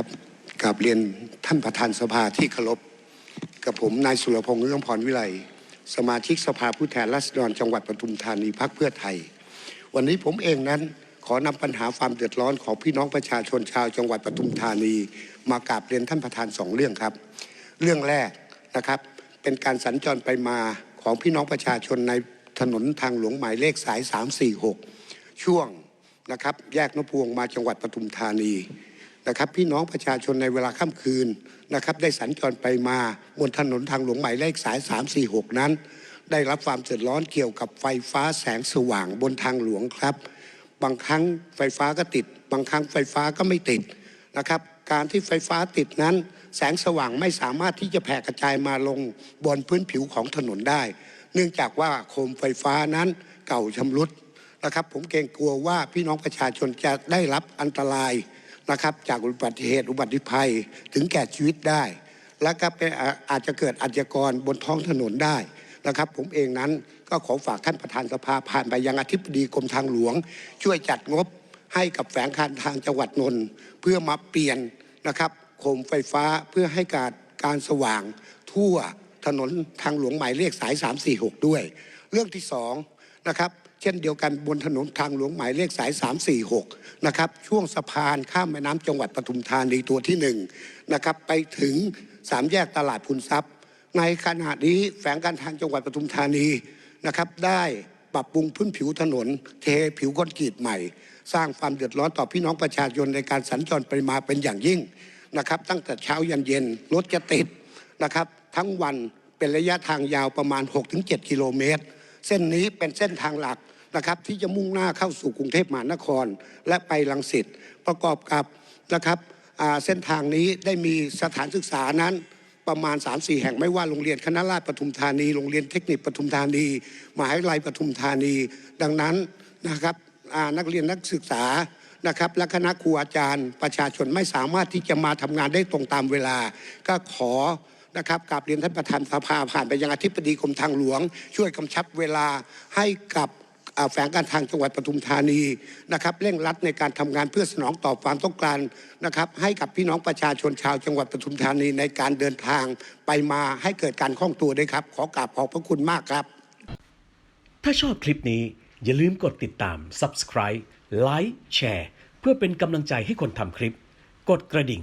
ครับกราบเรียนท่านประธานสภาที่เคารพกับผมนายสุรพงษ์เอื้อมพรวิไลสมาชิกสภาผู้แทนราษฎรจังหวัดปทุมธานีพักเพื่อไทย วันนี้ผมเองนั้นขอนำปัญหาความเดือดร้อนของพี่น้องประชาชนชาวจังหวัดปทุมธานี มากราบเรียนท่านประธานสองเรื่องครับ เรื่องแรกนะครับเป็นการสัญจรไปมาของพี่น้องประชาชนในถนนทางหลวงหมายเลขสาย 346 ช่วงนะครับแยกนพวงมาจังหวัดปทุมธานี นะครับพี่น้องประชาชนในเวลาค่ำคืนนะครับได้สัญจรไปมาบนถนนทางหลวงหมายเลขสาย 346 นั้น ได้รับความเดือดร้อนเกี่ยวกับไฟฟ้าแสงสว่างบนทางหลวงครับ บางครั้งไฟฟ้าก็ติด บางครั้งไฟฟ้าก็ไม่ติดนะครับการที่ไฟฟ้าติดนั้น แสงสว่างไม่สามารถที่จะแผ่กระจายมาลงบนพื้นผิวของถนนได้ เนื่องจากว่าโคมไฟฟ้านั้นเก่าชำรุดนะครับ ผมเกรงกลัวว่าพี่น้องประชาชนจะได้รับอันตราย นะครับ จากอุบัติเหตุอุบัติภัยถึงแก่ชีวิตได้ และก็เป็นอาจจะเกิดอาชญากรบนท้องถนนได้นะครับ ผมเองนั้นก็ขอฝากท่านประธานสภาผ่านไปยังอธิบดีกรมทางหลวง ช่วยจัดงบให้กับแฝงการทางจังหวัดนนท์เพื่อมาเปลี่ยนนะครับโคมไฟฟ้าเพื่อให้การการสว่างทั่วถนนทางหลวงหมายเลขสาย 346 ด้วย เรื่องที่สอง นะครับเช่นเดียวกันบนถนนทางหลวงหมายเลขสาย 346 นะครับช่วงสะพานข้ามแม่น้ำจังหวัดปทุมธานีตัวที่หนึ่งนะครับไปถึงสามแยกตลาดพุนทรัพย์ ในขณะนี้แฝงการทางจังหวัดปทุมธานีนะครับได้ปรับปรุงพื้นผิวถนน เทผิวคอนกรีตใหม่ สร้างความเดือดร้อนต่อพี่น้องประชาชนในการสัญจรไปมาเป็นอย่างยิ่งนะครับตั้งแต่เช้ายันเย็นรถจะติดนะครับทั้งวันเป็นระยะทางยาวประมาณ 6-7 กิโลเมตร เส้นนี้เป็นเส้นทางหลักนะครับที่จะมุ่งหน้าเข้าสู่กรุงเทพมหานคร และไปลังสิตประกอบกับนะครับเส้นทางนี้ได้มีสถานศึกษานั้นประมาณ 3-4 แห่งไม่ว่าโรงเรียนคณะราษฎรปทุมธานี โรงเรียนเทคนิคปทุมธานีมหาวิทยาลัยปทุมธานี ดังนั้นนะครับนักเรียนนักศึกษานะครับและคณะครูอาจารย์ประชาชนไม่สามารถที่จะมาทำงานได้ตรงตามเวลา ก็ขอ นะครับกราบเรียนท่านประธานสภาผ่านไปยังอธิบดีกรมทางหลวง ช่วยกำชับเวลาให้กับแฝงการทางจังหวัดปทุมธานีนะครับเร่งรัดในการทำงานเพื่อสนองตอบความต้องการนะครับให้กับพี่น้องประชาชนชาวจังหวัดปทุมธานีในการเดินทางไปมาให้เกิดการคล่องตัวด้วยครับ ขอกราบขอบพระคุณมากครับ ถ้าชอบคลิปนี้อย่าลืมกดติดตาม Subscribe Like แชร์เพื่อเป็นกำลังใจให้คนทำคลิป กดกระดิ่ง